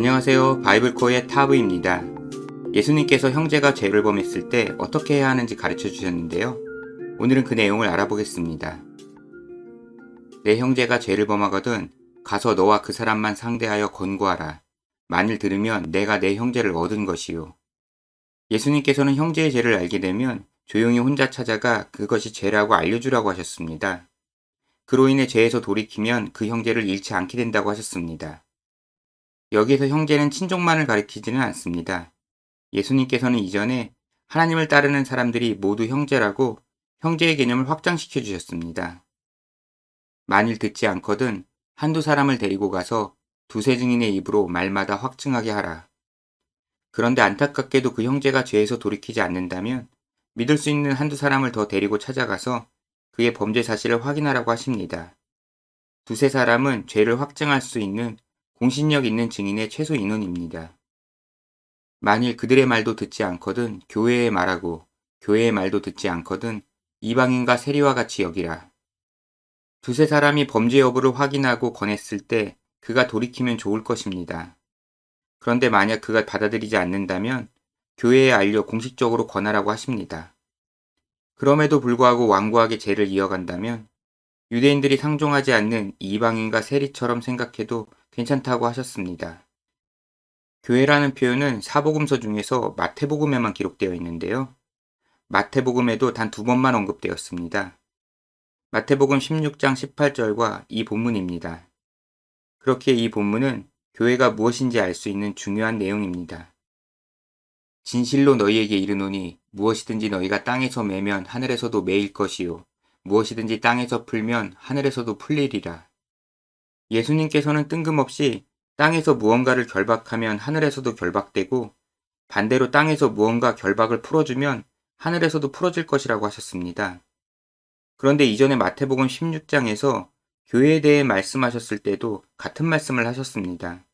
안녕하세요. 바이블코의 타브입니다. 예수님께서 형제가 죄를 범했을 때 어떻게 해야 하는지 가르쳐 주셨는데요. 오늘은 그 내용을 알아보겠습니다. 내 형제가 죄를 범하거든 가서 너와 그 사람만 상대하여 권고하라. 만일 들으면 내가 내 형제를 얻은 것이요. 예수님께서는 형제의 죄를 알게 되면 조용히 혼자 찾아가 그것이 죄라고 알려주라고 하셨습니다. 그로 인해 죄에서 돌이키면 그 형제를 잃지 않게 된다고 하셨습니다. 여기에서 형제는 친족만을 가리키지는 않습니다. 예수님께서는 이전에 하나님을 따르는 사람들이 모두 형제라고 형제의 개념을 확장시켜 주셨습니다. 만일 듣지 않거든 한두 사람을 데리고 가서 두세 증인의 입으로 말마다 확증하게 하라. 그런데 안타깝게도 그 형제가 죄에서 돌이키지 않는다면 믿을 수 있는 한두 사람을 더 데리고 찾아가서 그의 범죄 사실을 확인하라고 하십니다. 두세 사람은 죄를 확증할 수 있는 공신력 있는 증인의 최소 인원입니다. 만일 그들의 말도 듣지 않거든 교회의 말하고 교회의 말도 듣지 않거든 이방인과 세리와 같이 여기라. 두세 사람이 범죄 여부를 확인하고 권했을 때 그가 돌이키면 좋을 것입니다. 그런데 만약 그가 받아들이지 않는다면 교회에 알려 공식적으로 권하라고 하십니다. 그럼에도 불구하고 완고하게 죄를 이어간다면 유대인들이 상종하지 않는 이방인과 세리처럼 생각해도 괜찮다고 하셨습니다. 교회라는 표현은 사복음서 중에서 마태복음에만 기록되어 있는데요. 마태복음에도 단 두 번만 언급되었습니다. 마태복음 16장 18절과 이 본문입니다. 그렇게 이 본문은 교회가 무엇인지 알 수 있는 중요한 내용입니다. 진실로 너희에게 이르노니 무엇이든지 너희가 땅에서 매면 하늘에서도 매일 것이요 무엇이든지 땅에서 풀면 하늘에서도 풀리리라. 예수님께서는 뜬금없이 땅에서 무언가를 결박하면 하늘에서도 결박되고 반대로 땅에서 무언가 결박을 풀어주면 하늘에서도 풀어질 것이라고 하셨습니다. 그런데 이전에 마태복음 16장에서 교회에 대해 말씀하셨을 때도 같은 말씀을 하셨습니다.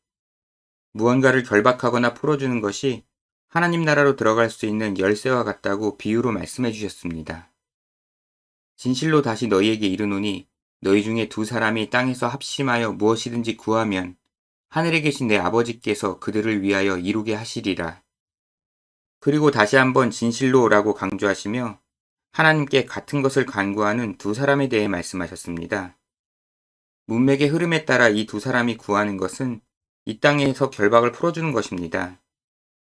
무언가를 결박하거나 풀어주는 것이 하나님 나라로 들어갈 수 있는 열쇠와 같다고 비유로 말씀해 주셨습니다. 진실로 다시 너희에게 이르노니 너희 중에 두 사람이 땅에서 합심하여 무엇이든지 구하면 하늘에 계신 내 아버지께서 그들을 위하여 이루게 하시리라. 그리고 다시 한번 진실로라고 강조하시며 하나님께 같은 것을 간구하는 두 사람에 대해 말씀하셨습니다. 문맥의 흐름에 따라 이 두 사람이 구하는 것은 이 땅에서 결박을 풀어주는 것입니다.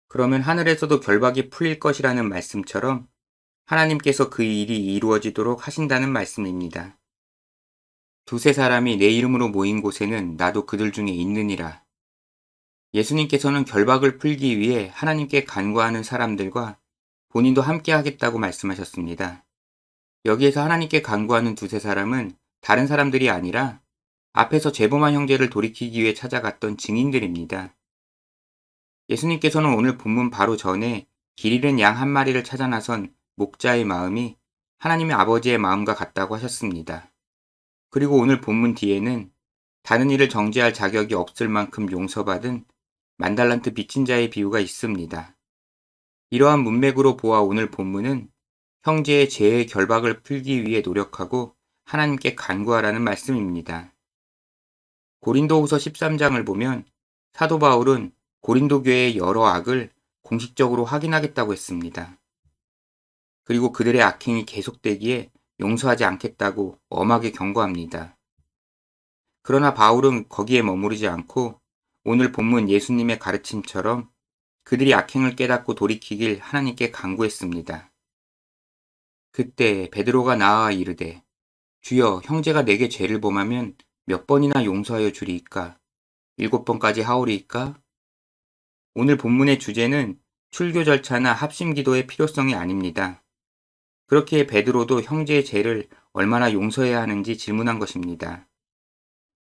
그러면 하늘에서도 결박이 풀릴 것이라는 말씀처럼 하나님께서 그 일이 이루어지도록 하신다는 말씀입니다. 두세 사람이 내 이름으로 모인 곳에는 나도 그들 중에 있느니라. 예수님께서는 결박을 풀기 위해 하나님께 간구하는 사람들과 본인도 함께 하겠다고 말씀하셨습니다. 여기에서 하나님께 간구하는 두세 사람은 다른 사람들이 아니라 앞에서 재범한 형제를 돌이키기 위해 찾아갔던 증인들입니다. 예수님께서는 오늘 본문 바로 전에 길 잃은 양 한 마리를 찾아 나선 목자의 마음이 하나님의 아버지의 마음과 같다고 하셨습니다. 그리고 오늘 본문 뒤에는 다른 일을 정죄할 자격이 없을 만큼 용서받은 만달란트 빚진 자의 비유가 있습니다. 이러한 문맥으로 보아 오늘 본문은 형제의 죄의 결박을 풀기 위해 노력하고 하나님께 간구하라는 말씀입니다. 고린도후서 13장을 보면 사도 바울은 고린도 교회의 여러 악을 공식적으로 확인하겠다고 했습니다. 그리고 그들의 악행이 계속되기에 용서하지 않겠다고 엄하게 경고합니다. 그러나 바울은 거기에 머무르지 않고 오늘 본문 예수님의 가르침처럼 그들이 악행을 깨닫고 돌이키길 하나님께 간구했습니다. 그때 베드로가 나와 이르되 주여 형제가 내게 죄를 범하면 몇 번이나 용서하여 주리이까 일곱 번까지 하오리이까 오늘 본문의 주제는 출교 절차나 합심 기도의 필요성이 아닙니다. 그렇게 베드로도 형제의 죄를 얼마나 용서해야 하는지 질문한 것입니다.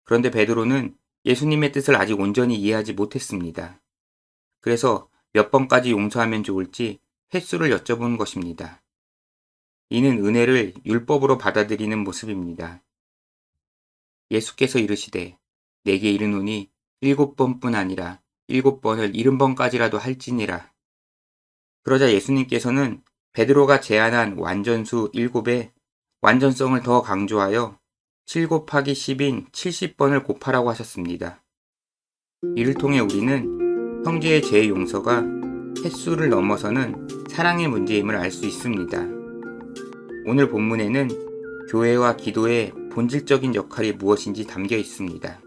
그런데 베드로는 예수님의 뜻을 아직 온전히 이해하지 못했습니다. 그래서 몇 번까지 용서하면 좋을지 횟수를 여쭤본 것입니다. 이는 은혜를 율법으로 받아들이는 모습입니다. 예수께서 이르시되 내게 이르노니 일곱 번뿐 아니라 일곱 번을 일흔 번까지라도 할지니라. 그러자 예수님께서는 베드로가 제안한 완전수 7에 완전성을 더 강조하여 7 곱하기 10인 70번을 곱하라고 하셨습니다. 이를 통해 우리는 형제의 죄의 용서가 횟수를 넘어서는 사랑의 문제임을 알 수 있습니다. 오늘 본문에는 교회와 기도의 본질적인 역할이 무엇인지 담겨 있습니다.